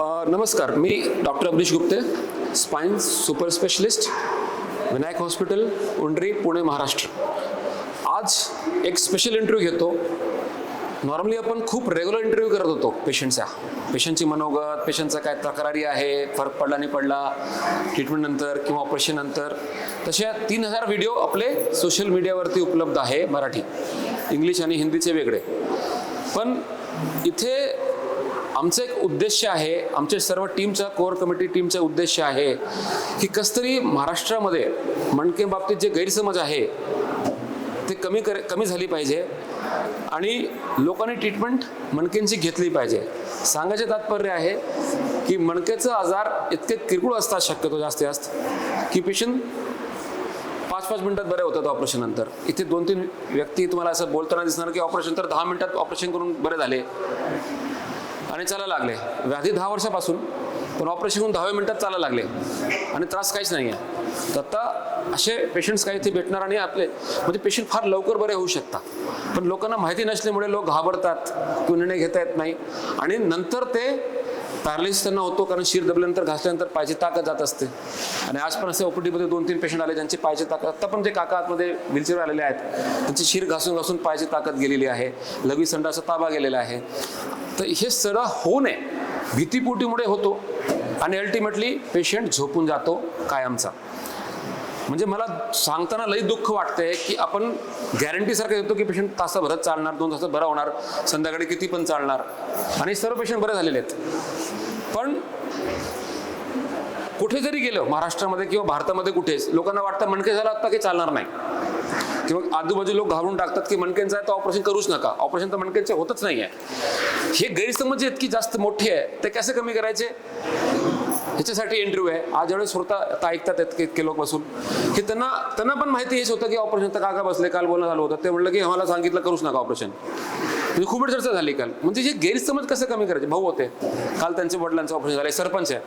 नमस्कार मी doctor Amrish Gupte spine super specialist Vinayak hospital Undri Pune Maharashtra. आज एक special interview घेतो. Normally आपण खूप रेग्युलर इंटरव्ह्यू करत होतो पेशंटचा पेशंटची मनोगत पेशंटचा काय तक्रारी आहे फरक पडला नाही पडला ट्रीटमेंट नंतर किंवा ऑपरेशन नंतर. तशा तीन हजार व्हिडिओ आपले सोशल मीडियावरती उपलब्ध आहे मराठी. इंग्लिश आणि हिंदीचे वेगळे. पण इथे आमचं एक उद्देश आहे आमच्या सर्व टीमचा कोर कमिटी टीमचा उद्देश आहे की कस तरी महाराष्ट्रामध्ये मणके बाबतीत जे गैरसमज आहे ते कमी कर कमी झाली पाहिजे आणि लोकांनी ट्रीटमेंट मणकेंची घेतली पाहिजे. सांगायचे तात्पर्य आहे की मणक्याचा आजार इतके किरकोळ असतात शक्यतो जास्तीत जास्त की पेशंट पाच पाच मिनिटात बरे होतात ऑपरेशन नंतर. इथे दोन तीन व्यक्ती तुम्हाला असं बोलताना दिसणार की ऑपरेशन तर दहा मिनिटात ऑपरेशन करून बरे झाले. आणि चालायला लागले. व्याधी दहा वर्षापासून पण ऑपरेशन होऊन दहाव्या मिनिटात चालायला लागले. आणि त्रास काहीच नाही आहे तर आता असे पेशंट्स काही ते भेटणार आणि आपले म्हणजे पेशंट फार लवकर बरे होऊ शकतात. पण लोकांना माहिती नसल्यामुळे लोक घाबरतात किंवा निर्णय घेता येत नाही. आणि नंतर ते पॅरालिसिस त्यांना होतो कारण शिर दबल्यानंतर घासल्यानंतर पायची ताकद जात असते. आणि आज पण असे ओपीडीमध्ये दोन तीन पेशंट आले ज्यांची पायचे ताकद आता पण जे काका आतमध्ये व्हीलचेअर आलेले आहेत त्यांची शिर घासून घासून पायची ताकद गेलेली आहे. लघवी संडाचा ताबा गेलेला आहे. तर हे सगळं होऊ नये. भीतीपोटीमुळे होतो. आणि अल्टिमेटली पेशंट झोपून जातो कायमचा. म्हणजे मला सांगताना लई दुःख वाटतंय की आपण गॅरंटीसारखं देतो की पेशंट तासाभरात चालणार दोन तासात बरा होणार संध्याकाळी किती पण चालणार. आणि सर्व पेशंट बरे झालेले आहेत. पण कुठे जरी गेलं महाराष्ट्रामध्ये किंवा भारतामध्ये कुठेच लोकांना वाटतं मणके झाला आता काही चालणार नाही. किंवा आजूबाजू लोक घाबरून टाकतात की मणक्यांचं आहे तर ऑपरेशन करूच नका. ऑपरेशन तर मणकेंचे होतच नाही आहे हे गैरसमज जे इतकी जास्त मोठी आहे ते कसे कमी करायचे? ह्याच्यासाठी इंटरव्ह्यू आहे. आज ज्यावेळेस श्रोता आता ऐकतात इतके इतके लोक बसून की त्यांना त्यांना पण माहिती हेच होतं की ऑपरेशन तर काका बसले काल बोलणं झालं होतं. ते म्हणलं की आम्हाला सांगितलं करूच नका ऑपरेशन म्हणजे खूप चर्चा झाली काल. म्हणजे जे गैरसमज कसं कमी करायचे? भाऊ होते. काल त्यांच्या वडिलांचं ऑपरेशन झालं सरपंच आहे.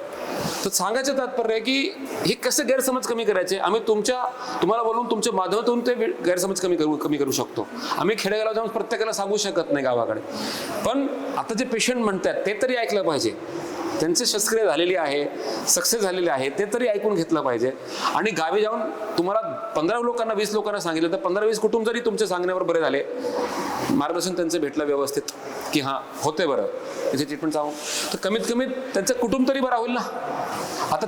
तर सांगायचं तात्पर्य आहे की हे कसे गैरसमज कमी करायचे? आम्ही तुमच्या तुम्हाला बोलून तुमच्या माध्यमातून ते गैरसमज कमी करू कमी करू शकतो. आम्ही खेडेगाला जाऊन प्रत्येकाला सांगू शकत नाही गावाकडे. पण आता जे पेशंट म्हणतात ते तरी ऐकलं पाहिजे. त्यांची शस्त्रक्रिया झालेली आहे सक्सेस झालेली आहे ते तरी ऐकून घेतलं पाहिजे. आणि गावी जाऊन तुम्हाला पंधरा लोकांना वीस लोकांना सांगितलं तर पंधरा वीस कुटुंब जरी तुमच्या सांगण्यावर बरे झाले मार्गदर्शन त्यांचं भेटलं व्यवस्थित की हां होते बरं. त्याची ट्रीटमेंट जाऊन तर कमीत कमी त्यांचं कुटुंब तरी बरा होईल ना. आता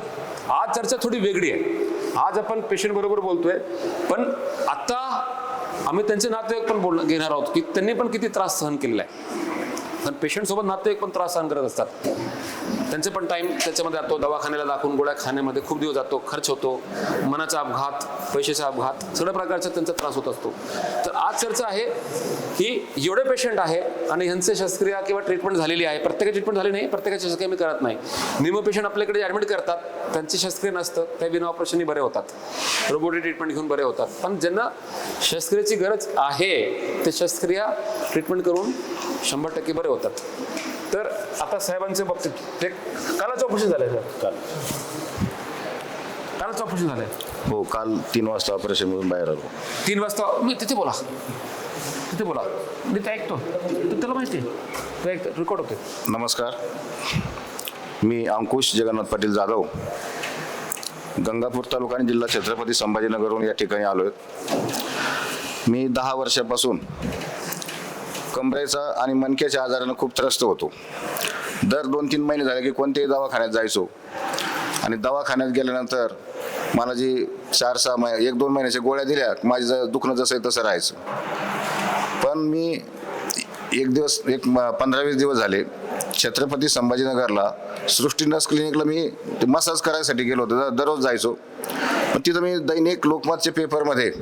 आज चर्चा थोडी वेगळी आहे. आज आपण पेशंट बरोबर बोलतोय पण आता आम्ही त्यांचे नातेवाईक पण बोल घेणार आहोत की त्यांनी पण किती त्रास सहन केलेला आहे. कारण पेशंट सोबत नातेवाईक पण त्रास सहन करत असतात. त्यांचे पण टाईम त्याच्यामध्ये जातो. दवाखान्याला दाखवून गोळ्या खाण्यामध्ये खूप दिवस जातो खर्च होतो मनाचा अपघात पैशाचा अपघात सगळ्या प्रकारचा त्यांचा त्रास होत असतो. तर आज चर्चा आहे की एवढे पेशंट आहे आणि ह्यांचे शस्त्रक्रिया किंवा ट्रीटमेंट झालेली आहे. प्रत्येकाची ट्रीटमेंट झाली नाही प्रत्येकाची शस्त्रक्रिया मी करत नाही. निम पेशंट आपल्याकडे ॲडमिट करतात त्यांची शस्त्रक्रिया नसतं ते बिना ऑपरेशनही बरे होतात. रोबोटिक ट्रीटमेंट घेऊन बरे होतात. पण ज्यांना शस्त्रक्रियेची गरज आहे ते शस्त्रक्रिया ट्रीटमेंट करून शंभर टक्के बरे होतात. तर आता साहेबांच्या बाबतीत ते कालच ऑपरेशन झालंय सर. काल. कालच ऑपरेशन झालंय. हो काल तीन वाजता ऑपरेशनमधून बाहेर आलो. तीन वाजता मी तिथे बोला. तिथे बोला. मी ते ऐकतो. त्याला माहिती आहे. ते ऐकतो. रेकॉर्ड होते नमस्कार. मी अंकुश जगन्नाथ पाटील जाधव. गंगापूर तालुका आणि जिल्हा छत्रपती संभाजीनगरहून या ठिकाणी आलो मी दहा वर्षापासून कमरेचा आणि मणक्याच्या आजारानं खूप त्रस्त होतो. दर दोन तीन महिने झाले की कोणत्याही दवाखान्यात जायचो. आणि दवाखान्यात गेल्यानंतर मला जी चार सहा महिने एक दोन महिन्याच्या गोळ्या दिल्या माझं ज- दुखणं जसं आहे तसं राहायचं. पण मी एक दिवस एक म- पंधरा वीस दिवस झाले छत्रपती संभाजीनगरला सृष्टी नर्स क्लिनिकला मी ते मसाज करायसाठी गेलो होतो. दररोज जायचो. पण तिथं मी दैनिक लोकमतच्या पेपरमध्ये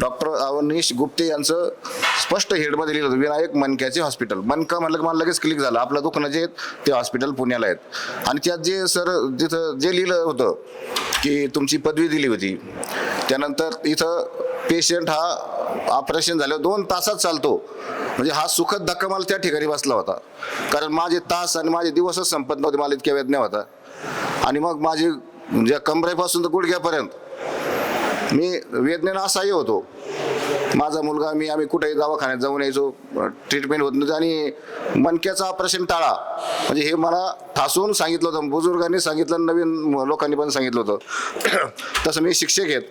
डॉक्टर अवनीश गुप्ते यांचं स्पष्ट हेडमध्ये लिहिलं होतं विनायक मनक्याचे हॉस्पिटल. मनका म्हणलं की मला लगेच क्लिक झालं. आपलं दुखणं जे आहेत ते हॉस्पिटल पुण्याला आहेत. आणि त्यात जे सर जिथं जे लिहिलं होतं की तुमची पदवी दिली होती त्यानंतर इथं पेशंट हा ऑपरेशन झालं दोन तासात चालतो. म्हणजे हा सुखद धक्का मला त्या ठिकाणी बसला होता. कारण माझे तास आणि माझे दिवसच संपत नव्हते मला इतक्या वेदना होता आणि मग माझी म्हणजे कमरेपासून तर गुडघ्यापर्यंत. मी वेदनेनं असाही होतो. माझा मुलगा मी आम्ही कुठेही दवाखान्यात जाऊन यायचो. ट्रीटमेंट होत नव्हती आणि मनक्याचा ऑपरेशन टाळा. म्हणजे हे मला ठासून सांगितलं होतं बुजुर्गांनी सांगितलं नवीन लोकांनी पण सांगितलं होतं. तसं मी शिक्षक आहेत.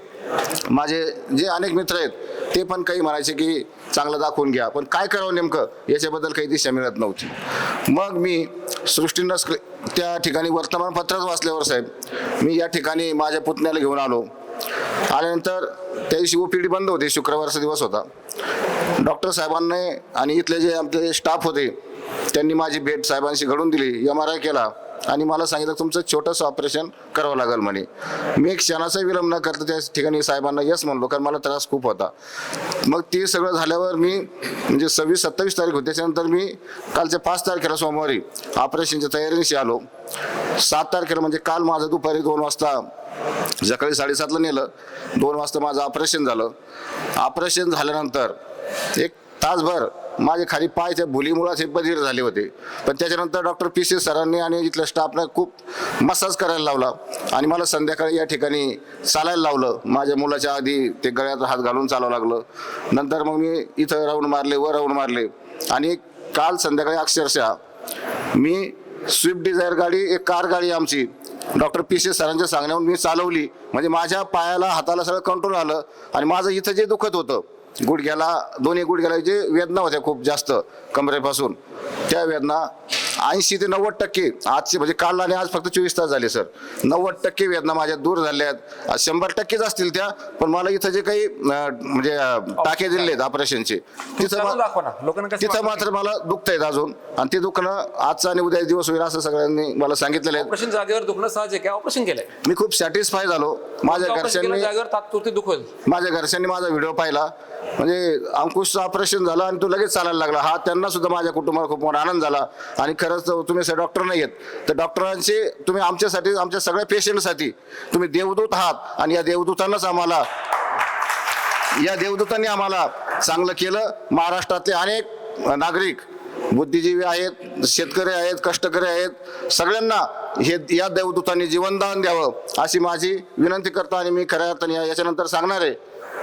माझे जे अनेक मित्र आहेत ते पण काही म्हणायचे की चांगलं दाखवून घ्या. पण काय करावं नेमकं? याच्याबद्दल काही दिशा मिळत नव्हती. मग मी सृष्टीनं त्या ठिकाणी वर्तमानपत्रच वाचल्यावर साहेब मी या ठिकाणी माझ्या पुतण्याला घेऊन आलो. आल्यानंतर त्या दिवशी ओपीडी बंद होती शुक्रवारचा दिवस होता. डॉक्टर साहेबांनी आणि इथले जे आमचे स्टाफ होते त्यांनी माझी भेट साहेबांशी घडून दिली एम आर आय केला आणि मला सांगितलं तुमचं छोटंसं ऑपरेशन करावं लागेल म्हणे. मी एक क्षणाचा विलंब न करता त्या ठिकाणी साहेबांना यस म्हणलो कारण मला त्रास खूप होता. मग ते सगळं झाल्यावर मी म्हणजे सव्वीस सत्तावीस तारीख होती त्याच्यानंतर मी कालच्या पाच तारखेला सोमवारी ऑपरेशनच्या तयारीशी आलो. सात तारखेला म्हणजे काल माझं दुपारी दोन वाजता सकाळी साडेसातला नेलं दोन वाजता माझं ऑपरेशन झालं. ऑपरेशन झाल्यानंतर एक तासभर माझे खाली पाय त्या भुलीमुळाचे बधीर झाले होते. पण त्याच्यानंतर डॉक्टर पी सी सरांनी आणि इथल्या स्टाफनं खूप मसाज करायला लावला आणि मला संध्याकाळी या ठिकाणी चालायला लावलं. माझ्या मुलाच्या आधी ते गळ्यात हात घालून चालावं लागलं. नंतर मग मी इथं राऊंड मारले वर राऊंड मारले. आणि काल संध्याकाळी अक्षरशः मी स्विफ्ट डिझायर गाडी एक कार गाडी आमची डॉक्टर पी सी सरांच्या सांगण्यावरून मी चालवली. म्हणजे माझ्या पायाला हाताला सगळं कंट्रोल आलं आणि माझं इथं जे दुखत होतं गुडघ्याला दोन्ही गुडघ्याला जे वेदना होत्या खूप जास्त कमरेपासून त्या वेदना ऐंशी ते नव्वद टक्के आजचे म्हणजे काल आणि आज फक्त चोवीस तास झाले सर. नव्वद टक्के वेदना माझ्या दूर झाल्या आहेत. शंभर टक्केच असतील त्या पण मला इथं जे काही म्हणजे टाके दिले आहेत ऑपरेशनचे तिथं तिथं? मात्र मला दुखत आहेत अजून. आणि ते दुखणं आजचा आणि उद्या दिवस होईल असं सगळ्यांनी मला सांगितलेलं आहे. ऑपरेशन जागेवर दुखणं सहज आहे काय ऑपरेशन केलंय. मी खूप सॅटिस्फाय झालो. माझ्या घरच्यांनी जागेवर तात्पुरती दुखेल माझ्या घरच्यांनी माझा व्हिडिओ पाहिला. म्हणजे अंकुशचं ऑपरेशन झालं आणि तो लगेच चालायला लागला. हा त्यांना सुद्धा माझ्या कुटुंबाला खूप मोठा आनंद झाला. आणि खरंच तुम्ही तुम्ही डॉक्टर नाही आहेत. तर डॉक्टरांचे तुम्ही आमच्यासाठी आमच्या सगळ्या पेशंटसाठी तुम्ही देवदूत आहात आणि या देवदूतांनाच आम्हाला या देवदूतांनी आम्हाला चांगलं केलं. महाराष्ट्रातले अनेक नागरिक बुद्धिजीवी आहेत शेतकरी आहेत कष्टकरी आहेत सगळ्यांना हे या देवदूतांनी जीवनदान द्यावं अशी माझी विनंती करतो आणि मी खऱ्या अर्थाने याच्यानंतर सांगणार आहे.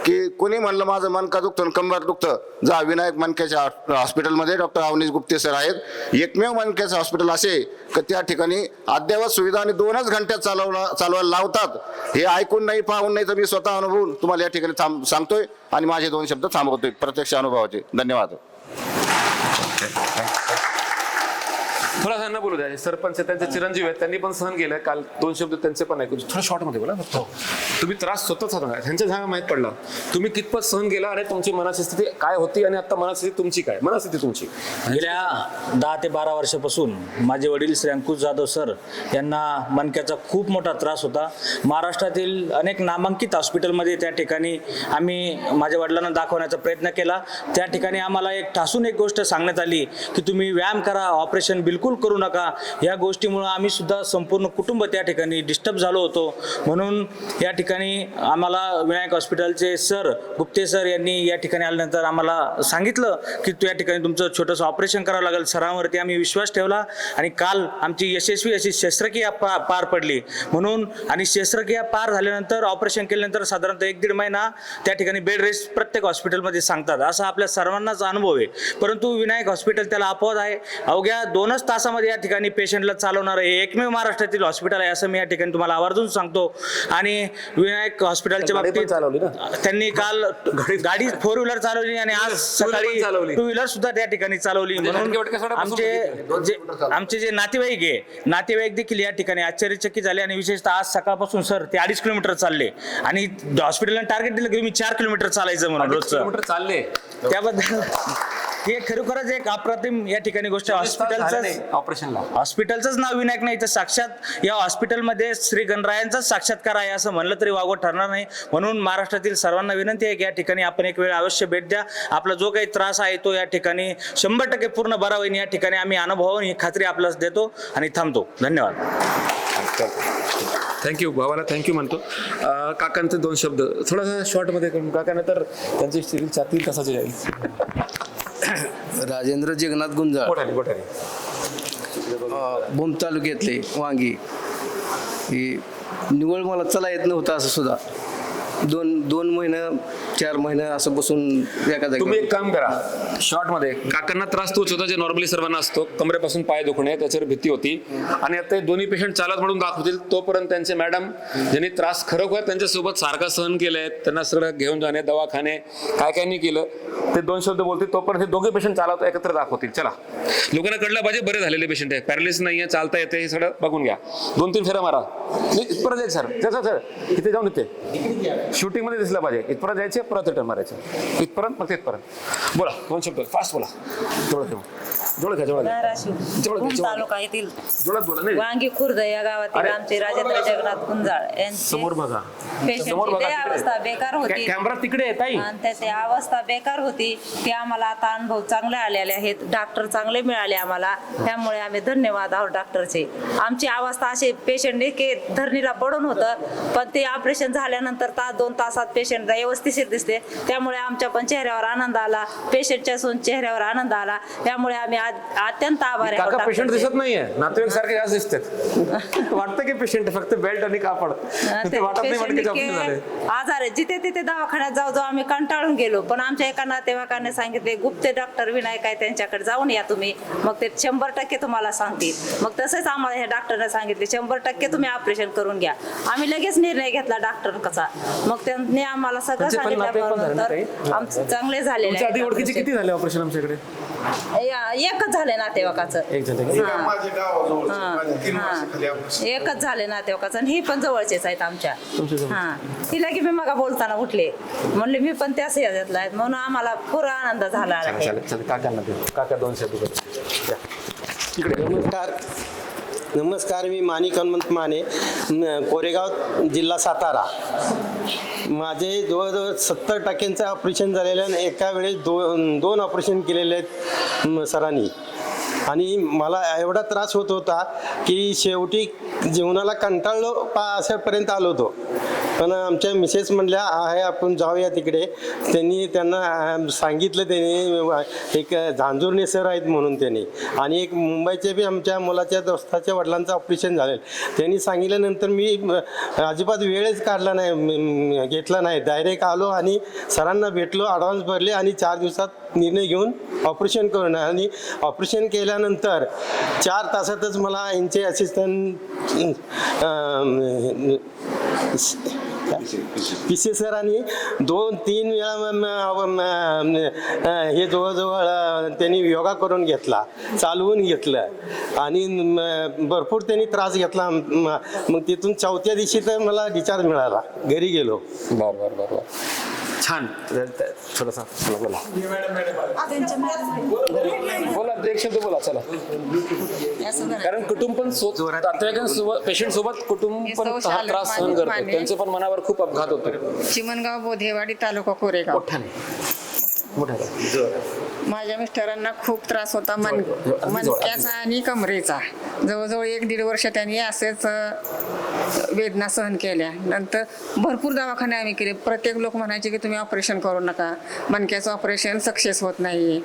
की कोणी म्हणलं माझं मनका दुखतं आणि कंबर दुखतं? जा विनायक मनक्याच्या हॉस्पिटलमध्ये डॉक्टर अवनीश गुप्ते सर आहेत. एकमेव मनक्याचं हॉस्पिटल असे की त्या ठिकाणी अद्ययावत सुविधा आणि दोनच घंट्यात चालवला चालवायला लावतात. हे ऐकून नाही पाहून नाही तर मी स्वतः अनुभवून तुम्हाला या ठिकाणी थांब सांगतोय आणि माझे दोन शब्द थांबवतोय. प्रत्यक्ष अनुभवाचे. धन्यवाद. थोडा त्यांना बोलू द्या. सरपंच आहेत, त्यांचे चिरंजीव आहेत त्यांनी पण सहन केलं काल दोन शब्द त्यांचे पण ऐकू थोडं शॉर्टमध्ये बोला फक्त तुम्ही त्रास स्वतःच होता त्यांच्या झाला माहीत पडला. तुम्ही कितपत सहन केला? आणि तुमची मनाची स्थिती काय होती आणि आता मनास्थिती तुमची काय? मनस्थिती तुमची. गेल्या दहा ते बारा वर्षापासून माझे वडील श्री अंकुश जाधव सर यांना मणक्याचा खूप मोठा त्रास होता. महाराष्ट्रातील अनेक नामांकित हॉस्पिटलमध्ये त्या ठिकाणी आम्ही माझ्या वडिलांना दाखवण्याचा प्रयत्न केला. त्या ठिकाणी आम्हाला एक ठासून एक गोष्ट सांगण्यात आली की तुम्ही व्यायाम करा ऑपरेशन बिलकुल करू नका. या गोष्टीमुळं आम्ही सुद्धा संपूर्ण कुटुंब त्या ठिकाणी डिस्टर्ब झालो होतो. म्हणून या ठिकाणी आम्हाला विनायक हॉस्पिटलचे सर गुप्ते सर यांनी या ठिकाणी आल्यानंतर आम्हाला सांगितलं की तू या ठिकाणी तुमचं छोटंसं ऑपरेशन करावं लागेल. सरांवरती आम्ही विश्वास ठेवला आणि काल आमची यशस्वी अशी शस्त्रक्रिया पा पार पडली. म्हणून आणि शस्त्रक्रिया पार झाल्यानंतर ऑपरेशन केल्यानंतर साधारणतः एक दीड महिना त्या ठिकाणी बेड रेस्ट प्रत्येक हॉस्पिटलमध्ये सांगतात. असा आपल्या सर्वांनाच अनुभव आहे. परंतु विनायक हॉस्पिटल त्याला अपवाद आहे. अवघ्या दोनच तासामध्ये या ठिकाणी पेशंटला चालवणार हे एकमेव महाराष्ट्रातील हॉस्पिटल आहे असं मी या ठिकाणी तुम्हाला आवर्जून सांगतो. आणि विनायक हॉस्पिटलच्या बाबतीत? त्यांनी काल गाडी फोर व्हीलर चालवली आणि आज सकाळी चालवली. टू व्हीलर सुद्धा त्या ठिकाणी चालवली. म्हणजे म्हणून आमचे जे आमचे जे नातेवाईक आहे नातेवाईक देखील या ठिकाणी आश्चर्यचकित झाले आणि विशेषतः आज सकाळपासून सर ते अडीच किलोमीटर चालले. आणि हॉस्पिटलला टार्गेट दिलं की मी चार किलोमीटर चालायचं म्हणून रोजचं. किलोमीटर चालले. त्याबद्दल हे खरोखरच एक अप्रतिम या ठिकाणी गोष्ट. हॉस्पिटलचं ऑपरेशनला. हॉस्पिटलचंच नाव विनायक नाही तर साक्षात या हॉस्पिटलमध्ये श्री गणरायांचाच साक्षात्कार आहे असं म्हणलं तरी वागवत ठरणार नाही. म्हणून महाराष्ट्रातील सर्वांना विनंती आहे की या ठिकाणी आपण एक वेळ अवश्य भेट द्या. आपला जो काही त्रास आहे तो या ठिकाणी शंभर टक्के पूर्ण बरा होईल. या ठिकाणी आम्ही अनुभवावून ही खात्री आपल्यास देतो आणि थांबतो. धन्यवाद. थँक्यू भावाला थँक्यू म्हणतो. काकांचे दोन शब्द. थोडासा शॉर्टमध्ये करून. काकांना तर त्यांची स्थिती चार तीन तासाची जाईल. राजेंद्र जगन्नाथ गुंजाळ. भूम तालुक्यातले वांगी. ही निवळ मला चला येत नव्हतं असं सुद्धा. दोन दोन महिने चार महिने असं बसून एका तुम्ही जागी एक काम करा. शॉर्टमध्ये काकांना त्रास तोच होता जे नॉर्मली सर्वांना असतो. कमरेपासून पाय दुखणे त्याच्यावर भीती होती. आणि आता हे दोन्ही पेशंट चालत म्हणून दाखवतील तोपर्यंत त्यांचे मॅडम ज्यांनी त्रास खरोखर त्यांच्यासोबत सारखा सहन केलाय त्यांना सगळं घेऊन जाणे दवाखाने काय काय नाही केलं. ते दोन शब्द बोलतील तोपर्यंत हे दोघे पेशंट चालवत एकत्र दाखवतील. चला. लोकांना कळलं पाहिजे बरे झालेले पेशंट आहे पॅरालिस नाही आहे चालता येते हे सगळं बघून घ्या. दोन तीन फेऱ्या मारा. नाही इथपर्यंत जायचं सर त्याचं सर इथे जाऊन इथे. शूटिंगमध्ये दिसलं पाहिजे. इथपर्यंत जायचे परत रिटर्न मारायचं. इथपर्यंत मग तिथपर्यंत बोला दोन शब्द. फास्ट बोला. जोडत ठेवा. जोडत घ्या जोडत धाराशिव तालुका येथील जोडत बोला नाही. वांगी खुर्द या गावातील. आमचे राजेंद्र जगन्नाथ कुंजाळ यांची समोर बघा. समोर पेशंटची बघा. अवस्था बेकार होती. कॅमेरा तिकडे आहे ताई. आणि त्याची अवस्था बेकार होती ते आम्हाला आता अनुभव चांगले आलेले आहेत. डॉक्टर चांगले मिळाले आम्हाला. त्यामुळे आम्ही धन्यवाद आहोत डॉक्टरचे आमची अवस्था अशी पेशंट की धरणीला पडून होतं. पण ते ऑपरेशन झाल्यानंतर तास दोन तासात पेशंट व्यवस्थिशीर दिसते. त्यामुळे आमच्या पण चेहऱ्यावर आनंद आला. पेशंटच्या सून चेहऱ्यावर आनंद आला. त्यामुळे आम्ही आज- अत्यंत आभारी आहोत काका पेशंट. दिसत नाहीये. नातेवाईक सारखे जास्त दिसतात. वाटतं की पेशंट फक्त बेल्ट आणि कापड. वाटत नाही आजार जिथे तिथे दवाखान्यात जाऊ जाऊ आम्ही कंटाळून गेलो. पण आमच्या एका नातेवाईकाने सांगितले गुप्ते डॉक्टर विनायक आहे त्यांच्याकडे जाऊन या तुम्ही. मग ते शंभर टक्के तुम्हाला सांगतील. मग तसंच आम्हाला हे डॉक्टरने सांगितले शंभर टक्के तुम्ही ऑपरेशन करून घ्या. आम्ही लगेच निर्णय घेतला डॉक्टर कसा. मग त्यांनी आम्हाला सगळं त्यांचे पण नातेवाईक पण झाले ना सांगितल्यानंतर आमचे चांगले तुमच्या आधी ओळखीचे operation. किती झाले ऑपरेशन आमच्याकडे या- एकच झाले नातेवाईकाचं. एक झाले माझ्या गावाजवळ हा, माझ्या तीन. वर्षाखाली आपण एकच झाले नातेवाईकाचं आणि ही पण जवळचेच आहेत आमच्या. तुमच्या जवळ. हा. तिला की मी मग बोलताना उठले. म्हणले मी पण त्याच याच्यातला आहेत म्हणून आम्हाला पुरा आनंद झाला आहे. चालेल चालेल. काकांना दे काका दोन शब्द बोला. या. इकडे. नमस्कार. नमस्कार मी माणिक हनुमंत माने न- कोरेगाव जिल्हा सातारा. माझे जवळजवळ सत्तर टक्क्यांचं ऑपरेशन झालेलं आहे आणि एका वेळेस दोन दोन ऑपरेशन केलेले आहेत सरांनी. आणि मला एवढा त्रास होत होता की शेवटी जीवनाला कंटाळलो पा अशापर्यंत आलो होतो. पण आमच्या मिसेस म्हणल्या आहे आपण जाऊया तिकडे. त्यांनी त्यांना सांगितलं त्यांनी एक झांजुर्णे सर आहेत म्हणून त्यांनी. आणि एक मुंबईचे बी आमच्या मुलाच्या दोस्ताच्या वडिलांचं ऑपरेशन झालेलं. त्यांनी सांगितल्यानंतर मी अजिबात वेळच काढला नाही घेतला नाही. डायरेक्ट आलो आणि सरांना भेटलो ॲडव्हान्स भरले आणि चार दिवसात निर्णय घेऊन ऑपरेशन करून आणि ऑपरेशन केल्यानंतर चार तासातच मला यांचे असिस्टंट पी सी सरांनी दोन तीन वेळा म- म- म- हे जवळजवळ त्यांनी योगा करून घेतला चालवून घेतलं. आणि म- भरपूर त्यांनी त्रास घेतला. म- मग तिथून चौथ्या दिवशी तर मला डिचार्ज मिळाला. घरी गेलो. बर बर बर बर. छान. थोडासा बोला बोला. एक शब्द बोला चला. कारण कुटुंब पण पेशंट सोबत कुटुंब पण त्रास सहन करतो. त्यांचे पण मनावर खूप अपघात होतो. चिमणगाव बोधेवाडी तालुका कोरेगाव. मोठ्याने. मोठ्याने. माझ्या मिस्टरांना खूप त्रास होता मन मणक्याचा आणि कमरेचा. जवळजवळ एक दीड वर्ष त्यांनी असेच वेदना सहन केल्या. नंतर भरपूर दवाखाने आम्ही केले. प्रत्येक लोक म्हणायचे की तुम्ही ऑपरेशन करू नका. मणक्याचं ऑपरेशन सक्सेस होत नाही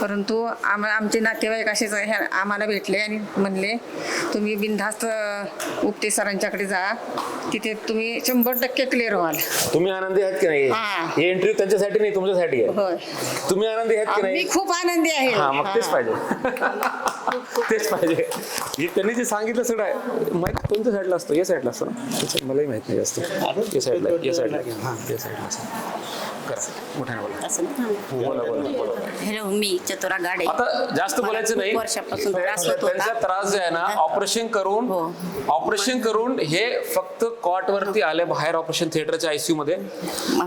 परंतु आम आमचे नातेवाईक असेच आम्हाला भेटले आणि म्हणले तुम्ही बिनधास्त उपते सरांच्याकडे जा. तिथे तुम्ही शंभर टक्के क्लिअर व्हाल. तुम्ही आनंदी आहात की नाही? हा. इंटरव्ह्यू त्यांच्यासाठी नाही तुमच्यासाठी आहे. तुम्ही आनंदी आहात की मी खूप आनंदी आहे. हा मग तेच. पाहिजे. तेच पाहिजे. हे त्यांनी जे सांगितलं सगळं आहे माहीत कोणत्या साईडला असतो? या साईडला असतो ना? मलाही माहीत नाही जास्त. या साईडला या साईडला हा. या साईडला असतो. हॅलो मी चतुरा गाडे. आता जास्त बोलायचं नाही. वर्षापासून त्रास होत त्यांचा होता. त्रास जे आहे ना ऑपरेशन करून हो. ऑपरेशन करून हे फक्त कॉट वरती आले बाहेर ऑपरेशन थिएटरच्या आयसीयू मध्ये.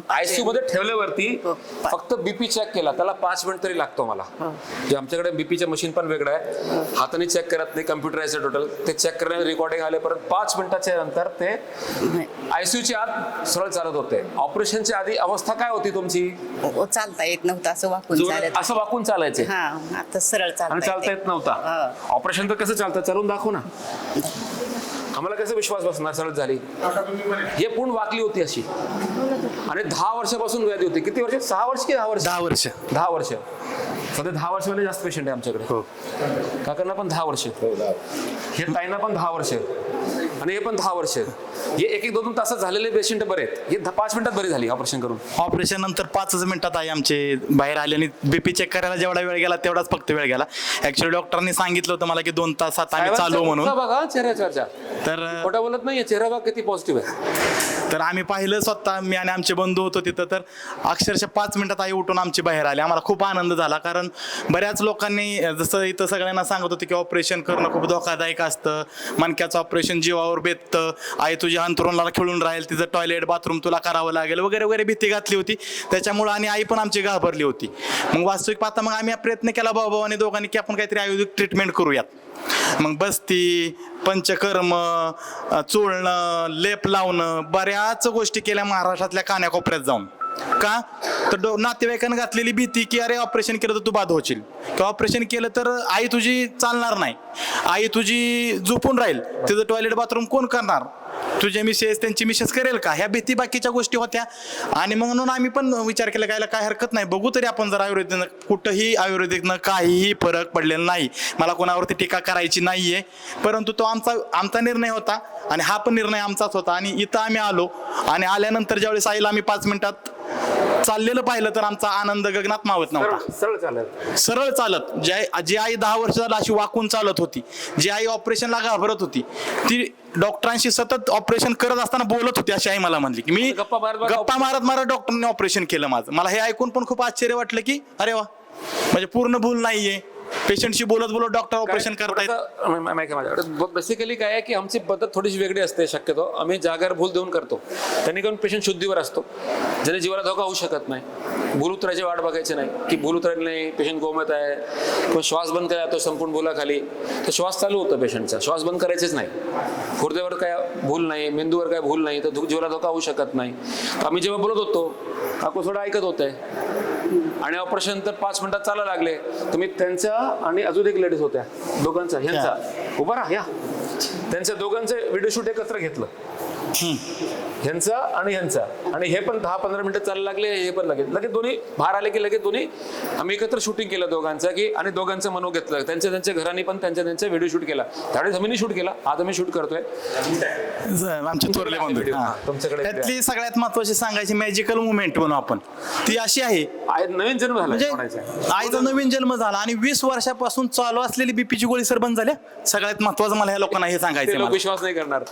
आयसीयू मध्ये ठेवल्यावरती हो. फक्त बीपी चेक केला. त्याला पाच मिनिट तरी लागतो मला. जे आमच्याकडे बीपीचं मशीन पण वेगळं आहे. हाताने चेक करत नाही कम्प्युटरायझर टोटल ते चेक करण्याने रेकॉर्डिंग आले परत पाच मिनिटाच्या नंतर ते. आयसीयूच्या आत सरळ चालत होते. ऑपरेशनच्या आधी अवस्था काय होती? तुमची? ओ, चालता येत नव्हतं असं वाकून जोरात चालत. असं वाकून चालायचे? हा आता सरळ आणि चालता चालता येत नव्हता? हा. ऑपरेशन तर कसं चालतं? चालून दाखव ना. आम्हाला कसं विश्वास बसणार? सरळ झाली. हे पूर्ण वाकली होती अशी. आणि दहा वर्षापासून व्याधी होती. किती वर्ष? सहा वर्ष की दहा वर्ष? दहा वर्ष. दहा वर्ष. सध्या दहा वर्षामध्ये जास्त पेशंट आहे आमच्याकडे. हो. काकांना पण दहा वर्ष. हे ताईंना पण दहा वर्ष. आणि हे पण दहा वर्ष. हे एक एक दोन दोन तासात झालेले पेशंट बरे आहेत. हे दहा- पाच मिनिटात बरी झाली ऑपरेशन करून. ऑपरेशन नंतर पाचच मिनिटात आई आमचे बाहेर आले आणि बीपी चेक करायला जेवढा वेळ गेला तेवढाच फक्त वेळ गेला. ऍक्च्युली डॉक्टरांनी सांगितलं होतं मला की दोन तासात आम्ही चालू म्हणून. बघा चेहऱ्याच्या तर खोटा बोलत नाहीये चेहरा बघा किती पॉझिटिव्ह आहे. तर आम्ही पाहिलं स्वतः मी आणि आमचे बंधू होतो तिथं. तर अक्षरशः पाच मिनिटात आई उठून आमची बाहेर आली. आम्हाला खूप आनंद झाला कारण बऱ्याच लोकांनी जसं इथं सगळ्यांना सांगत होतं की ऑपरेशन करणं खूप धोकादायक असतं. मणक्याचं ऑपरेशन जीवावर बेततं. आई तुझ्या अंतरुणाला खेळून राहील तिचं टॉयलेट बाथरूम तुला करावं लागेल वगैरे वगैरे भीती घातली होती. त्याच्यामुळं आणि आई पण आमची घाबरली होती. मग वास्तविक पाहता मग आम्ही प्रयत्न केला भाऊ आणि दोघांनी की आपण काहीतरी आयुर्वेदिक ट्रीटमेंट करूयात. मग बस्ती पंचकर्म चोळणं लेप लावणं बऱ्याच गोष्टी केल्या महाराष्ट्रातल्या कान्याकोपऱ्यात जाऊन. का? तर डो नातेवाईकांना घातलेली भीती की अरे ऑपरेशन केलं तर तू बाद होशील. किंवा ऑपरेशन केलं तर आई तुझी चालणार नाही. आई तुझी झोपून राहील. तिचं टॉयलेट बाथरूम कोण करणार? तुझे मिसेस त्यांची मिसेस करेल का? ह्या भीती बाकीच्या गोष्टी होत्या. आणि मग म्हणून आम्ही पण विचार केला काय काय हरकत नाही बघू तरी आपण जर आयुर्वेदिकनं कुठंही आयुर्वेदिकनं काहीही फरक पडलेला नाही. मला कोणावरती टीका करायची नाहीये. परंतु तो आमचा आमचा निर्णय होता आणि हा पण निर्णय आमचाच होता. आणि इथं आम्ही आलो. आणि आल्यानंतर ज्यावेळेस आईला आम्ही पाच मिनिटात चाललेलं पाहिलं तर आमचा आनंद गगनात मावत नव्हता. सरळ चालेल सरळ चालत. जी आई जी आई दहा वर्ष झालं अशी वाकून चालत होती. जी आई ऑपरेशनला घाबरत होती ती डॉक्टरांशी सतत ऑपरेशन करत असताना बोलत होती अशी आई मला म्हणली की मी गप्पा मारत मारत गप्पा मारत मारत डॉक्टरने ऑपरेशन केलं माझं. मला हे ऐकून पण खूप आश्चर्य वाटलं की अरे वा म्हणजे पूर्ण भूल नाहीये. पेशंटशी बोलत बोलत डॉक्टर ऑपरेशन करतायत. बेसिकली काय आहे की आमची पद्धत थोडीशी वेगळी असते शक्यतो. आम्ही जागर भूल देऊन करतो. त्यांनी करून पेशंट शुद्धीवर असतो. ज्याने जीवाला धोका होऊ शकत नाही. भूल उतरायची वाट बघायची नाही. की भूल उतरायला नाही पेशंट गोमत आहे किंवा श्वास बंद करायला तो संपूर्ण भुलाखाली. तर श्वास चालू होतं पेशंटचा श्वास बंद करायचेच नाही. हृदयावर काय भूल नाही मेंदूवर काय भूल नाही तर जीवाला धोका होऊ शकत नाही. तर आम्ही जेव्हा बोलत होतो काकू थोडं ऐकत होते आणि ऑपरेशन तर पाच मिनिटात चालायला लागले. तुम्ही त्यांच्या आणि अजून एक लेडीज होत्या. दोघांचा ह्यांचा. उभा राहा या. त्यांच्या दोघांचे व्हिडिओ शूट एकत्र घेतलं. ह्यांचा आणि ह्यांचा. आणि हे पण दहा पंधरा मिनिटं चालायला लागले हे पण लगेच. लगेच दोन्ही बाहेर आले की लगेच दोन्ही आम्ही एकत्र शूटिंग केलं दोघांचं की आणि दोघांचं मनो घेतलं. त्यांच्या त्यांच्या घरांनी पण त्यांच्या त्यांच्या व्हिडिओ शूट केला. त्यावेळेस आम्ही शूट केला. आता मी शूट करतोय. थोरले बंधू. तुमच्याकडे त्यातली सगळ्यात महत्वाची सांगायची मॅजिकल मुवमेंट म्हणू आपण. ती अशी आहे. नवीन जन्म झाला म्हणजे आईचा नवीन जन्म झाला आणि वीस वर्षापासून चालू असलेली बीपीची गोळी सर बंद झाल्या सगळ्यात महत्वाचं मला ह्या लोकांना हे सांगायचं विश्वास नाही करणार.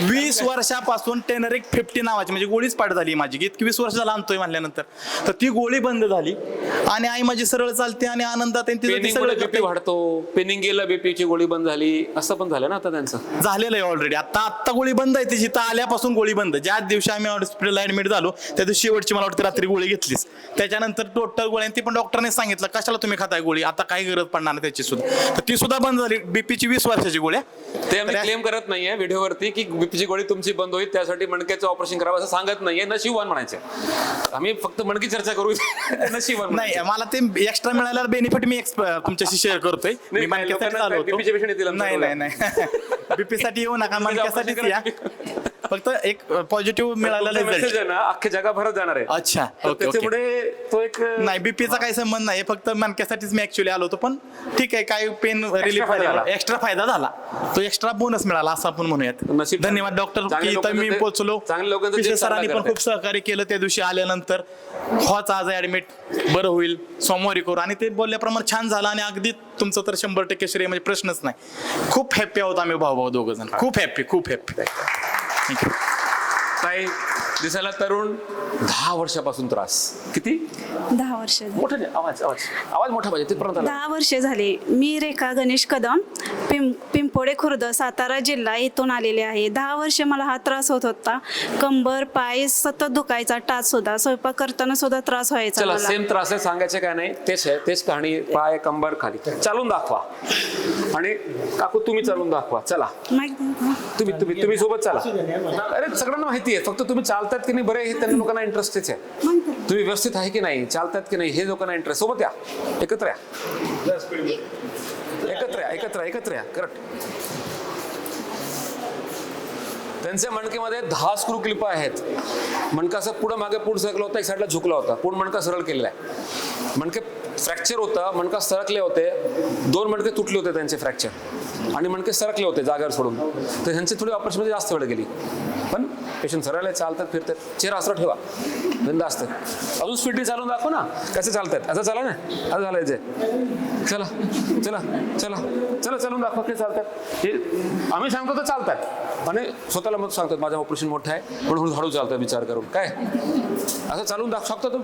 वीस वर्षापासून टेनरिक फिफ्टी नावाची म्हणजे गोळीच पाठ झाली माझी. की इतकी वीस वर्ष झाला आणतोय म्हणल्यानंतर. तर ती गोळी बंद झाली. आणि आई माझी सरळ चालते आणि आनंदात बीपी. वाढतो? पेनिंग गेलं बीपीची गोळी बंद झाली. असं पण झालं ना आता त्यांचं? झालेलं आहे ऑलरेडी आता आत्ता गोळी बंद आहे तिची तर आल्यापासून गोळी बंद. ज्या दिवशी आम्ही हॉस्पिटलला ऍडमिट झालो त्या दिवशी शेवटची मला वाटतं रात्री गोळी घेतलीच. त्याच्यानंतर टोटल गोळी आणि ती पण डॉक्टरने सांगितलं कशाला तुम्ही खाताय गोळी? आता काही गरज पडणार नाही त्याची सुद्धा. तर ती सुद्धा बंद झाली. बीपीची वीस वर्षाची गोळ्या. ते आम्ही क्लेम करत नाहीये व्हिडिओवरती की बीपीची गोळी तुमची बंद होईल त्यासाठी मणक्याचं ऑपरेशन करावं असं सांगत नाहीये नशिबान म्हणायचे. आम्ही फक्त मणकी चर्चा करू. नशिबान नाही मला ते एक्स्ट्रा मिळाल्यावर बेनिफिट मी तुमच्याशी शेअर करतोय. मी नाही, मणक्यासाठी होतो. नाही नाही नाही. बीपी साठी येऊ नका मणक्यासाठीच या. फक्त एक पॉझिटिव्ह मिळालेला मेसेज. आहे ना अख्ख्या जगाभरात जाणार आहे. अच्छा तर ओके ओके. त्याच्यामुळे तो एक नाही बीपीचा काही संबंध नाही फक्त मणक्यासाठीच मी ऍक्च्युली आलो होतो पण ठीक आहे काही पेन रिलीफ फायदा झाला. एक्स्ट्रा फायदा झाला. तो एक्स्ट्रा बोनस मिळाला असं आपण म्हणूयात. नशीब धन्यवाद डॉक्टर चांगल्या की इथं लोकांचं मी ते- पोहोचलो. चांगल्या लोकांचं जे विशेष सरांनी पण खूप सहकार्य केलं त्या दिवशी आल्यानंतर. होच आज ऍडमिट बरं होईल सोमवारी करू. आणि ते बोलल्याप्रमाणे छान झालं आणि अगदी तुमचं तर शंभर टक्के श्रेय म्हणजे प्रश्नच नाही. खूप हॅप्पी आहोत आम्ही भाऊ भाऊ दोघं जण. खूप हॅप्पी खूप हॅप्पी थँक्यू काही दिसायला तरुण दहा वर्षापासून त्रास. किती? दहा वर्ष. मोठं आवाज आवाज. आवाज मोठा पाहिजे तिथपर्यंत. दहा वर्षे झाली. मी रेखा गणेश कदम पिं पिंपोडे खुर्द सातारा जिल्हा इथून आलेले आहे. दहा वर्षे मला हा त्रास होत होता. कंबर पाय सतत दुखायचा टाच सुद्धा स्वयंपाक करताना सुद्धा त्रास व्हायचा चला मला. सेम त्रास आहे सांगायचे काय नाही. तेच आहे तेच कहाणी पाय कंबर खाली. चालून दाखवा. आणि काकू तुम्ही चालून दाखवा. चला. माहीत नाही का? तुम्ही तुम्ही तुम्ही सोबत चला. अरे सगळ्यांना माहिती आहे फक्त तुम्ही चालतात की नाही? बरे हे त्यांना लोकांना इंटरेस्टच आहे. तुम्ही व्यवस्थित आहे की नाही? चालतात की नाही? हे लोकांना इंटरेस्ट सोबत या. एकत्र या. एकत्र या एकत्र एकत्र या. करेक्ट त्यांच्या मणकेमध्ये दहा स्क्रू क्लिप आहेत. मणका असं पुढं मागे पुढे सरकला होता एक साईडला झुकला होता. पूर्ण मणका सरळ केलेला आहे. मणके फ्रॅक्चर होता मणका सरकले होते. दोन मणके तुटले होते त्यांचे फ्रॅक्चर आणि मणके सरकले होते जागेवर सोडून. तर ह्यांची थोडी ऑपरेशनमध्ये जास्त वेळ गेली. पण पेशंट सरळले चालतात फिरतात. चेहरा असं ठेवा. धंदा असतं. अजून स्पीडली चालून दाखव ना. कसे चालतात? असं चाला ना. असं चालायचं चला. चला. चला. चला चालून दाखवा ते चालतात. हे आम्ही सांगतो तर चालतात. आणि स्वतःला मग सांगतात माझं ऑपरेशन मोठं आहे. म्हणून हळू चालतं विचार करून. काय? असं चालून दाख शकतो तर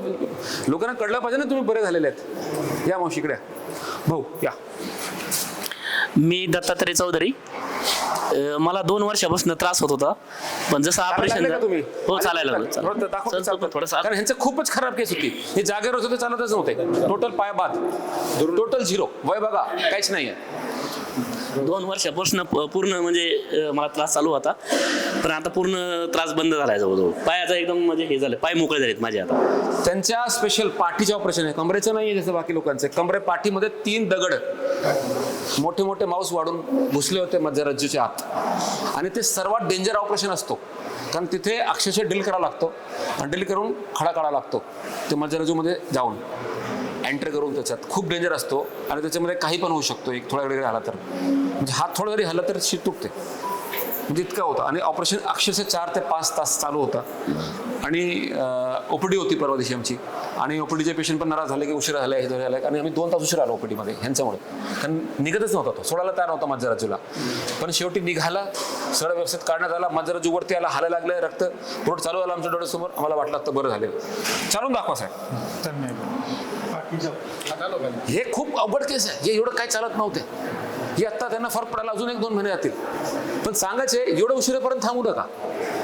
लोकांना कळलं पाहिजे ना तुम्ही बरे झालेले आहेत. या मावशीकडे. भाऊ या. मी दत्तात्रय चौधरी. अ, मला दोन वर्षापासून त्रास होत होता. पण जसं ऑपरेशन लागले का तुम्ही? हो चालायला लागलो. थोडं चालायला. दाखव चल. थोडंसं कारण ह्यांचं खूपच खराब केस होती. हे जागेवर होते चालतच नव्हते. टोटल पाय बाद टोटल झिरो. वय बघा काहीच नाहीये. दोन वर्षापासून प- पूर्ण म्हणजे मला त्रास चालू होता. पण आता पूर्ण त्रास बंद झालाय जवळजवळ. पायाचा एकदम म्हणजे हे झालं. पाय मोकळे झालेत माझे आता. त्यांच्या स्पेशल पाठीचे ऑपरेशन आहे. कमरेचं नाही आहे जसं बाकी लोकांचे. कमरे पाठीमध्ये तीन दगड. मोठे मोठे माऊस वाढून घुसले होते मध्यरज्जूच्या आत. आणि ते सर्वात डेंजर ऑपरेशन असतो. कारण तिथे अक्षरशः डील करावा लागतो. आणि डील करून खडा काढावा लागतो. ते मध्यरज्जूमध्ये जाऊन. एंटर करून त्याच्यात. खूप डेंजर असतो आणि त्याच्यामध्ये काही पण होऊ शकतो. एक थोडा वेळ आला तर. म्हणजे हात थोडा जरी हल्ला तर शीत तुटते. म्हणजे इतका होता. आणि ऑपरेशन अक्षरशः चार ते पाच तास चालू होता. आणि ओपीडी होती परवा दिवशी आमची. आणि ओपीडीचे पेशंट पण नाराज झाले की उशिरा झाला हे झाले. आणि आम्ही दोन तास उशिरा आलो ओपीडीमध्ये ह्यांच्यामुळे. कारण निघतच नव्हता तो. सोडायला तयार नव्हता माझ्या पण शेवटी निघाला. सरळ व्यवस्थित काढण्यात आला. माझ्या वरती आला. हाला लागलं रक्त. रोड चालू झाला आमच्या डोळ्यासमोर. आम्हाला वाटलं तर बरं झालं चालून दाखवा साहेब. हे खूप अवघड केस आहे. हे एवढं काय चालत नव्हते. हे आता त्यांना फरक पडायला अजून एक दोन महिने जातील. पण सांगायचे एवढं उशिरापर्यंत थांबू नका.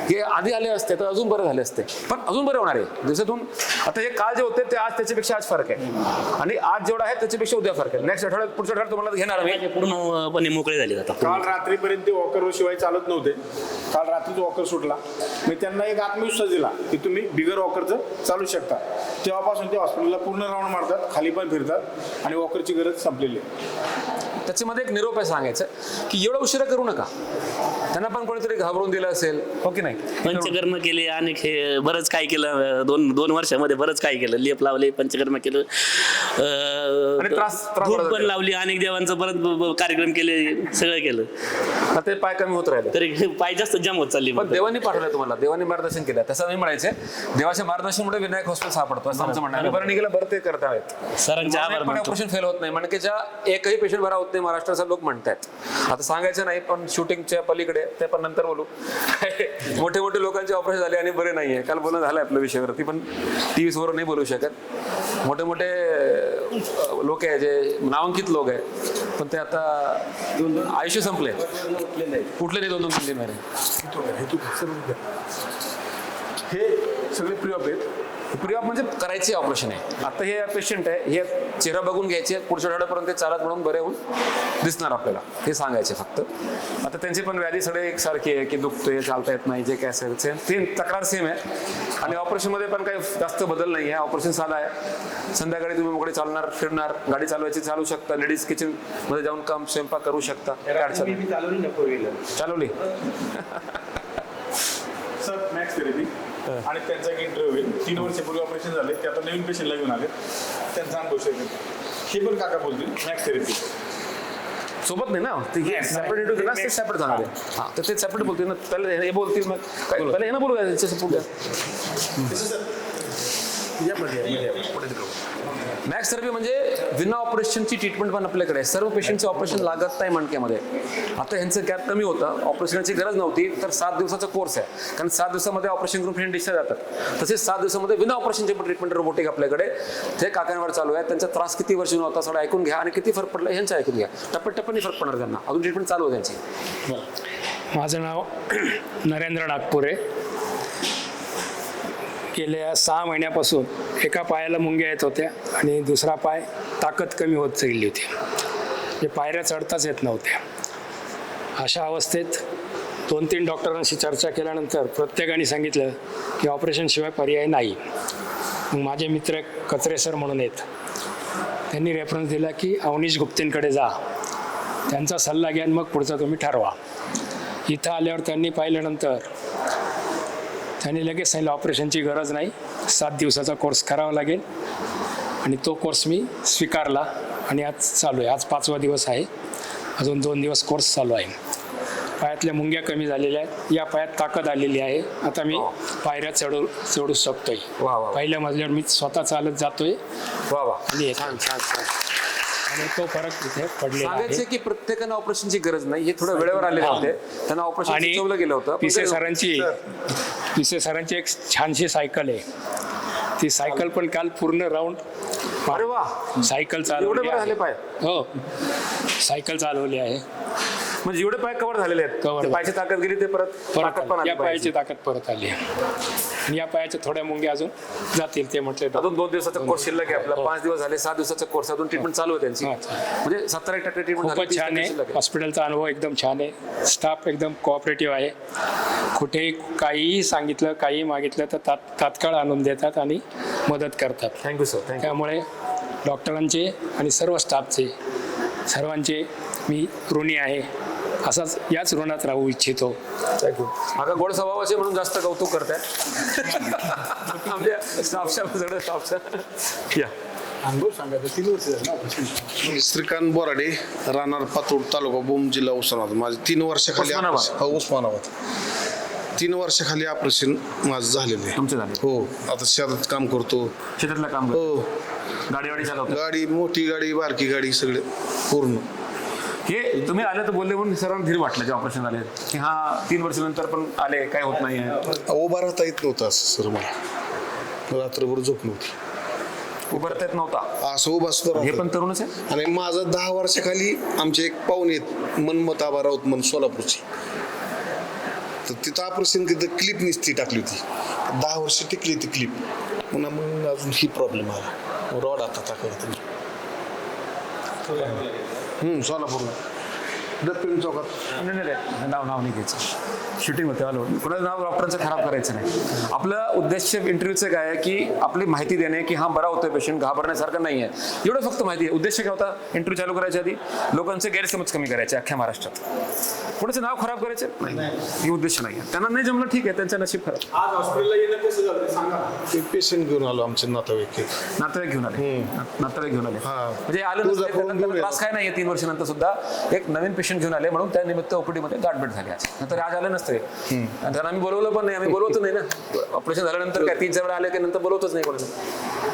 हे आधी आले असते तर अजून बरे झाले असते. पण अजून बरे होणार आहे. दिवसातून आता हे काल जे होते ते आज त्याच्यापेक्षा आज फरक आहे. आणि आज जेवढा आहे त्याच्यापेक्षा उद्या फरक आहे. नेक्स्ट आठवड्यात पुढच्या आठवड्यात तुम्हाला घेणार माझे पूर्णपणे मोकळे झाले आता. काल रात्रीपर्यंत ते वॉकर शिवाय चालत नव्हते. काल रात्रीच वॉकर सुटला. मी त्यांना एक आत्मविश्वास दिला की तुम्ही बिगर वॉकरचं चालू शकता. तेव्हापासून ते हॉस्पिटलला पूर्ण राऊंड मारतात खाली पण फिरतात आणि वॉकरची गरज संपलेली आहे. त्याच्यामध्ये एक निरोप आहे सांगायचं की एवढं उशिरा करू नका. त्यांना पण कोणीतरी घाबरून दिलं असेल. हो की नाही. पंचकर्म केले आणि हे बरंच काय केलं दोन दोन वर्षामध्ये बरंच काय केलं. लेप लावले पंचकर्म केलं. अ, त्रास- त्रास धूप वाढत पण. लावली अनेक देवांचं परत ब- ब- कार्यक्रम केले सगळं केलं. आता ते पाय कमी होत राहिले. तरी पाय जास्त जाम होत चालली पण देवानी पाठवलं तुम्हाला. देवानी मार्गदर्शन केलं. तसं मी म्हणायचे. देवाच्या मार्गदर्शनामुळे विनायक हॉस्पिटल सापडतो असं आमचं म्हणणं आहे. आम्ही बरं निघेलं बरं ते करत आहेत सरांचे आभार मानतो. ऑपरेशन फेल होत नाही. मणकेच्या एकही पेशंट बरा होत नाही महाराष्ट्राचा लोक म्हणतात आता सांगायचं नाही पण शूटिंगच्या पलीकडे ते पण नंतर बोलू. मोठे मोठे लोकांचे ऑपरेशन झाले आणि बरे नाहीये. काल बोलणं झालं आपल्या विषयावरती पण टी व्हीवर नाही बोलू शकत. मोठे मोठे लोक आहे जे नामांकित लोक आहे. पण ते आता आयुष्य संपले. कुठले नाही दोन दोन तीन तीन महिने. हे सगळे प्री ऑफ आहेत. प्री ऑफ म्हणजे करायचे ऑपरेशन आहे. आता हे पेशंट आहे हे चेहरा बघून घ्यायचे पुढच्या आठवड्यापर्यंत ते चालत म्हणून बरे होऊन दिसणार आपल्याला. हे सांगायचे फक्त. आता त्यांची पण व्याधी सगळे एकसारखी आहे की दुखतोय चालता येत नाही जे काय असेल सेम तक्रार सेम आहे. आणि ऑपरेशनमध्ये पण काही जास्त बदल नाही आहे. ऑपरेशन साधा आहे. संध्याकाळी तुम्ही मोकळे चालणार फिरणार गाडी चालवायची चालू शकता. लेडीज किचनमध्ये जाऊन काम स्वयंपाक करू शकता. चालवली चालवली. सर मॅक्स थेरपी आणि त्यांचा एक इंटरव्ह्यू होईल तीन वर्षापूर्वी ऑपरेशन झाले ते आता नवीन पेशंटला घेऊन आले त्यांचा अनुभव शेअर करतो हे पण काका बोलतील. मॅक्स थेरपी सोबत नाही ना? ते सेपरेट इंटू ते सेपरेट जाणार आहे. हा. तर ते सेपरेट बोलतील ना. पहिले हे बोलतील मग. पहिले हे ना बोलू त्याच्याशी पुढे. मॅक्स थेरपी म्हणजे विना ऑपरेशनची ट्रीटमेंट पण आपल्याकडे आहे. सर्व पेशंटचे ऑपरेशन लागत नाही मणक्यामध्ये. आता ह्यांचं गॅप कमी होतं. ऑपरेशनची गरज नव्हती. तर सात दिवसाचा कोर्स आहे. कारण सात दिवसामध्ये ऑपरेशन करून पेशंट डिस्चार्ज जातात. तसेच सात दिवसामध्ये विना ऑपरेशनचे पण ट्रीटमेंट रोबोटिक आपल्याकडे. ते काकांवर चालू आहे त्यांचा त्रास किती वर्ष नव्हता सगळं ऐकून घ्या. आणि किती फरक पडला ह्यांचं ऐकून घ्या. टप्प्याटप्प्याने फरक पडणार त्यांना. अजून ट्रीटमेंट चालू आहे त्यांची. माझं नाव नरेंद्र नागपुरे. गेल्या सहा महिन्यापासून एका पायाला मुंग्या येत होत्या आणि दुसरा पाय ताकद कमी होत चालली होती. म्हणजे पायऱ्या चढताच येत नव्हत्या. अशा अवस्थेत दोन तीन डॉक्टरांशी चर्चा केल्यानंतर प्रत्येकाने सांगितलं की ऑपरेशनशिवाय पर्याय नाही. मग माझे मित्र कचरे सर म्हणून आहेत. त्यांनी रेफरन्स दिला की अवनीश गुप्तेंकडे जा. त्यांचा सल्ला घ्या मग पुढचा तुम्ही ठरवा. इथं आल्यावर त्यांनी पाहिल्यानंतर त्यांनी लगेच सांगितलं ऑपरेशनची गरज नाही. सात दिवसाचा कोर्स करावा लागेल. आणि तो कोर्स मी स्वीकारला आणि आज चालू आहे. आज पाचवा दिवस आहे. अजून दोन दिवस कोर्स चालू आहे. पायातल्या मुंग्या कमी झालेल्या आहेत. या पायात ताकद आलेली आहे. आता मी पायऱ्या चढू चढू शकतोय. पहिल्या मजल्यावर मी स्वतः चालत जातोय. वा वा आणि. छान छान छान. आणि तो फरक इथे पडलेला आहे. सांगायचं की प्रत्येकानं ऑपरेशनची गरज नाही. हे थोडं वेळेवर आलेले होते. त्यांना ऑपरेशन आणि सुचवलं गेलं होतं. पिसे सरांची पिसे सरांची एक छानशी सायकल आहे. ती सायकल पण काल पूर्ण राऊंड अरे वा. सायकल एवढे चालवली बरे झाले आहे. पाय. हो. सायकल चालवली आहे. म्हणजे जेवढे पाय कव्हर झालेले आहेत. Cover ते पायची ताकद गेली ते परत ताकद पण परत आली या पायाची पायाची. ताकद परत आली. आणि या पायाच्या थोड्या मुंग्या अजून जातील ते म्हटले अजून दोन दिवसाचा कोर्स शिल्लक आहे आपला. पाच दिवस झाले सात दिवसाचा कोर्स अजून ट्रीटमेंट चालू आहे त्यांची. म्हणजे सत्तर एक टक्के ट्रीटमेंट खूपच छान आहे. हॉस्पिटलचा अनुभव एकदम छान आहे. स्टाफ एकदम कोऑपरेटिव्ह आहे. कुठेही काहीही सांगितलं काही मागितलं तर तात तात्काळ आणून देतात आणि मदत करतात. थँक्यू सर थँक्यू त्यामुळे डॉक्टरांचे आणि सर्व स्टाफचे सर्वांचे मी ऋणी आहे. असाच याच ऋणात राहू इच्छितो. थँक्यू आता गोड स्वभावाचे म्हणून जास्त कौतुक करताय. स्टाफच्या या. अनुभव सांगायचं तीन वर्ष झालं ना operation. श्रीकांत बोराडे राहणार पातूर तालुका बोम जिल्हा उस्मानाबाद. माझे तीन वर्षाखाली उस्मानाबाद. operation- हो उस्मानाबाद. तीन वर्षाखाली ऑपरेशन माझं झालेलं आहे. तुमचे झाले हो आता शेतात काम करतो. शेतातलं काम करतो. हो. गाडी वाडी चालवतो? गाडी मोठी गाडी बारकी गाडी सगळे पूर्ण. हे तुम्ही आले तर बोलले म्हणून सर्वांना धीर वाटलं जे ऑपरेशन झाले की हा तीन वर्षानंतर पण आले काय होत नाही उभा राहता येत नव्हतं असं सर मला. रात्रभर झोप नव्हती. उभं राहता येत नव्हता? असं उभा सुद्धा हे पण तरुणच आहे? आणि माझं दहा वर्षाखाली आमचे एक पाहुणे आहेत मनमत आबा राऊत म्हणून सोलापूरची. तर तिथं ऑपरेशन तिथं क्लिप निसती टाकली होती. दहा वर्ष टिकली ती क्लिप पुन्हा मग अजून ही प्रॉब्लेम आला. रॉड आता टाकला Hı, Sarlapur'da. दत्तन चौकात. नाही नाही, नाही. नाव नाव नाही घ्यायचं. शूटिंग होते आलो कुणाचं नाव डॉक्टरांचं खराब करायचं नाही. आपलं उद्देश इंटरव्ह्यूचं काय आहे की आपली माहिती देणे की हा बरा होतोय पेशंट घाबरण्यासारखं नाही आहे. एवढं फक्त माहिती आहे. उद्देश काय होता? इंटरव्ह्यू चालू करायच्या आधी लोकांचे गैरसमज कमी करायचे अख्ख्या महाराष्ट्रात. कुणाचं नाव खराब करायचे? नाही. ही उद्देश नाही आहे. त्यांना नाही जमलं ठीक आहे. त्यांचं नशीब खराब. आज हॉस्पिटलला येणं कसं झालं? ते सांगा. ते पेशंट घेऊन आलो आमचे नातेवाईक. आहेत. नातेवाईक घेऊन आले. नातेवाईक घेऊन आले. हा. म्हणजे आलं त्यांना घेऊन त्रास काय नाही तीन वर्षानंतर सुद्धा? एक नवीन पेशंट घेऊन आले म्हणून त्या निमित्त ओपीडी मध्ये गाठभेट झाली आज. नंतर आज आले नसते. त्यांना आम्ही बोलवलं पण नाही आम्ही बोलवतो नाही ना. ऑपरेशन झाल्यानंतर काय तीन चार वेळा आले की नंतर बोलवतच नाही कोणाला.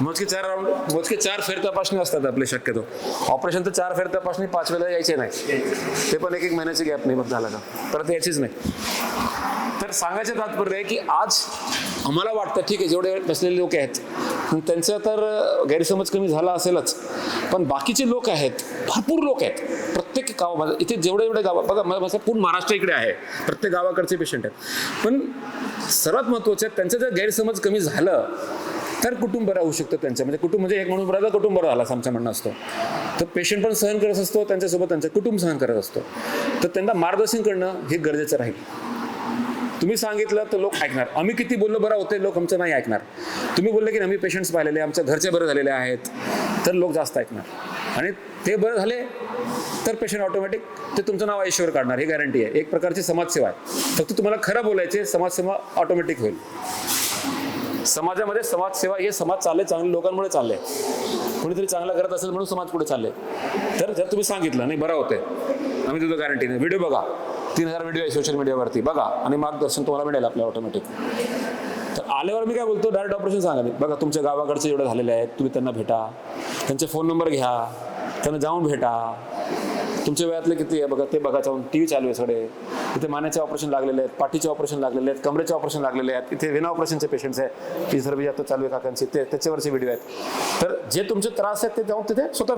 मोजके चार राऊंड मोजके चार फेर तपासणी असतात आपले शक्यतो. ऑपरेशन तर चार फेर तपासणी पाच वेळेला यायचे नाही. ते पण एक एक महिन्याची गॅप नाही मग झाला का? परत यायचीच नाही. तर सांगायचं तात्पर्य आहे की आज आम्हाला वाटतं ठीक आहे जेवढे बसलेले लोक आहेत पण त्यांचा तर गैरसमज कमी झाला असेलच. पण बाकीचे लोक आहेत भरपूर लोक आहेत. प्रत्येक गावा माझं म्हणजे इथे जेवढे जेवढे गाव बघा मा- पूर्ण महाराष्ट्र इकडे आहे. प्रत्येक गावाकडचे पेशंट आहेत. पण सर्वात महत्त्वाचं आहे त्यांचं जर गैरसमज कमी झालं तर कुटुंब बरं होऊ शकतं त्यांचं. म्हणजे कुटुंब म्हणजे एक म्हणून बरं कुटुंब बरं झाला आमचं म्हणणं असतो. तर पेशंट पण सहन करत असतो त्यांच्यासोबत त्यांचं कुटुंब सहन करत असतो. तर त्यांना मार्गदर्शन करणं हे गरजेचं राहील. तुम्ही सांगितलं तर लोक ऐकणार. आम्ही किती बोललो बरं होते लोक आमचं नाही ऐकणार. तुम्ही बोलले की आम्ही पेशंट्स पाहिलेले आमच्या घरचे बरं झालेले आहेत तर लोक जास्त ऐकणार. आणि ते बरं झाले तर पेशंट ऑटोमॅटिक ते तुमचं नाव आयुष्यावर काढणार ही गॅरंटी आहे. एक प्रकारची समाजसेवा आहे. फक्त तुम्हाला खरं बोलायचे समाजसेवा ऑटोमॅटिक होईल. समाजामध्ये समाजसेवा हे समाज चालले चांगले लोकांमुळे चालले कोणीतरी चांगलं करत असेल म्हणून समाज पुढे चालले तर जर तुम्ही सांगितलं नाही बरं होतंय. आम्ही तुझं गॅरंटी नाही व्हिडिओ बघा. तीन हजार व्हिडिओ आहे सोशल मीडियावरती बघा आणि मार्गदर्शन तुम्हाला मिळेल आपल्या ऑटोमॅटिक तर आल्यावर मी काय बोलतो डायरेक्ट ऑपरेशन सांगा मी. बघा तुमच्या गावाकडचे एवढे झालेले आहेत तुम्ही त्यांना भेटा. त्यांचे फोन नंबर घ्या. त्यांना जाऊन भेटा. तुमच्या वयातले किती आहे? बघा ते बघा जाऊन टी व्ही चालू आहे सगळे. इथे मानेचे ऑपरेशन लागलेले आहेत पाठीचे ऑपरेशन लागलेले आहेत कमरेचे ऑपरेशन लागलेले आहेत. इथे विना ऑपरेशनचे पेशंट्स आहेत सर्व आता चालू आहे काकांचे. ते त्याच्यावरचे व्हिडिओ आहेत. तर जे तुमचे त्रास आहेत ते जाऊन तिथे स्वतः